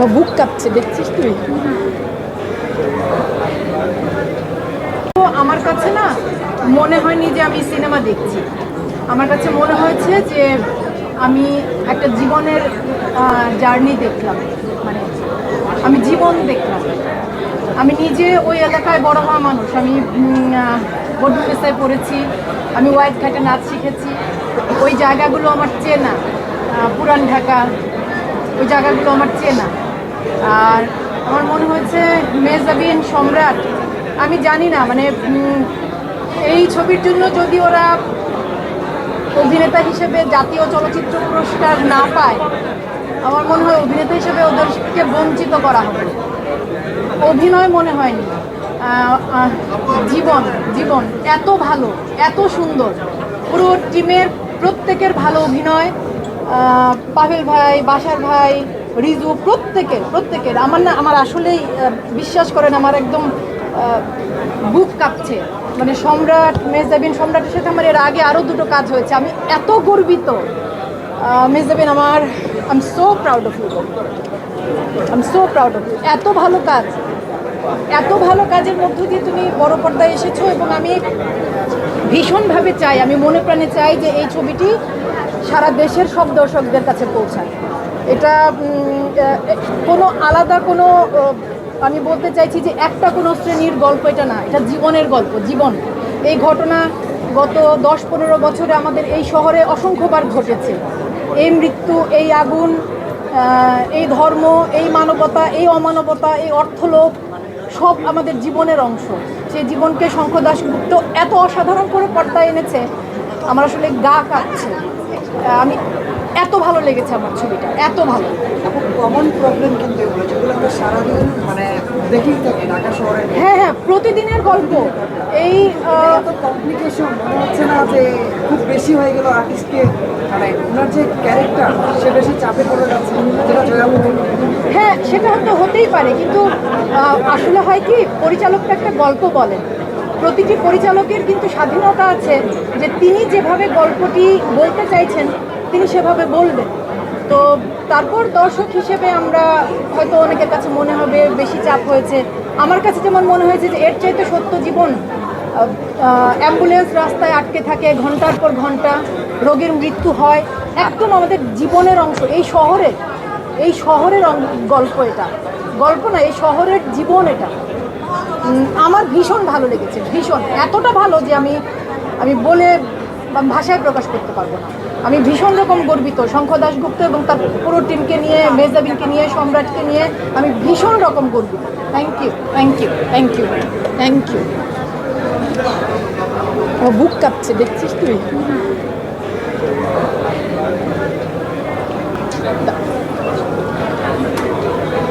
ও বুক কাঁপছে দেখছিস তুই তো আমার কাছে না মনে হয়নি যে আমি সিনেমা দেখছি। আমার কাছে মনে হয়েছে যে আমি একটা জীবনের জার্নি দেখলাম। মানে আমি জীবন দেখলাম। আমি নিজে ওই এলাকায় বড় হওয়া মানুষ। আমি বড্ডুকেসায় পড়েছি। আমি ওয়াইট ঘাটে নাচ শিখেছি। ওই জায়গাগুলো আমার চেনা। পুরান ঢাকা ওই জায়গাগুলো আমার চেনা। আর আমার মনে হয়েছে মেজাবিন সম্রাট, আমি জানি না মানে এই ছবির জন্য যদি ওরা অভিনেতা হিসেবে জাতীয় চলচ্চিত্র পুরস্কার না পায়, আমার মনে হয় অভিনেতা হিসেবে ওদেরকে বঞ্চিত করা হবে। অভিনয় মনে হয়নি। জীবন জীবন, এত ভালো, এত সুন্দর। পুরো টিমের প্রত্যেকের ভালো অভিনয়। পাভেল ভাই, বাসার ভাই, রিজু, প্রত্যেকের প্রত্যেকের। আমার না, আমার আসলেই বিশ্বাস করেন, আমার একদম বুক কাঁপছে। মানে সম্রাট মেজাবিন, সম্রাটের সাথে আমার এর আগে আরও দুটো কাজ হয়েছে। আমি এত গর্বিত। মেজাবিন আমার I am so proud of you I am so proud of you এত ভালো কাজ। এত ভালো কাজের মধ্য দিয়ে তুমি বড় পর্দায় এসেছ এবং আমি ভীষণভাবে চাই, আমি মনে প্রাণে চাই যে এই ছবিটি সারা দেশের সব দর্শকদের কাছে পৌঁছায়। এটা কোনো আলাদা কোনো আমি বলতে চাইছি যে একটা কোনো শ্রেণির গল্প এটা না, এটা জীবনের গল্প, জীবন। এই ঘটনা গত দশ পনেরো বছরে আমাদের এই শহরে অসংখ্যবার ঘটেছে। এই মৃত্যু, এই আগুন এই ধর্ম, এই মানবতা, এই অমানবতা, এই অর্থলোভ সব আমাদের জীবনের অংশ। সেই জীবনকে শঙ্খ দাশগুপ্ত এত অসাধারণ করে পর্দায় এনেছে আমার আসলে গা কাঁপছে। আমি এত ভালো লেগেছে আমার ছবিটা এত ভালো। কমন প্রবলেম কিন্তু এগুলো যেগুলো আমরা সারাদিন মানে দেখেই থাকি ঢাকা শহরে। হ্যাঁ হ্যাঁ প্রতিদিনের গল্প। এই কমপ্লিকেশন মনে হচ্ছে না যে খুব বেশি হয়ে গেল আর্টিস্টকে মানে ওনার যে ক্যারেক্টার সে বেশি চাপে পড়ে যাচ্ছে। যেটা জয়াবতী হ্যাঁ সেটা হয়তো হতেই পারে, কিন্তু আসলে হয় কি, পরিচালকটা একটা গল্প বলেন। প্রতিটি পরিচালকের কিন্তু স্বাধীনতা আছে যে তিনি যেভাবে গল্পটি বলতে চাইছেন, তিনি সেভাবে বলবেন। তো তারপর দর্শক হিসেবে আমরা হয়তো অনেকের কাছে মনে হবে, বেশি চাপ হয়েছে। আমার কাছে যেমন মনে হয়েছে যে এর চাইতে সত্য জীবন অ্যাম্বুলেন্স রাস্তায় আটকে থাকে, ঘণ্টার পর ঘণ্টা, রোগীর মৃত্যু হয়, একদম আমাদের জীবনের অংশ। এই শহরে এই শহরের গল্প এটা। গল্প না, এই শহরের জীবন এটা। আমার ভীষণ ভালো লেগেছে, ভীষণ। এতটা ভালো যে আমি আমি বলে ভাষায় প্রকাশ করতে পারব না। আমি ভীষণ রকম গর্বিত শঙ্খ দাশগুপ্ত এবং তার পুরো টিমকে নিয়ে মেজাবিনকে নিয়ে, সম্রাটকে নিয়ে আমি ভীষণ রকম গর্বিত। Thank you thank you thank you thank you ও বুক কাঁপছে, দেখছিস তুই?